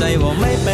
在我ว่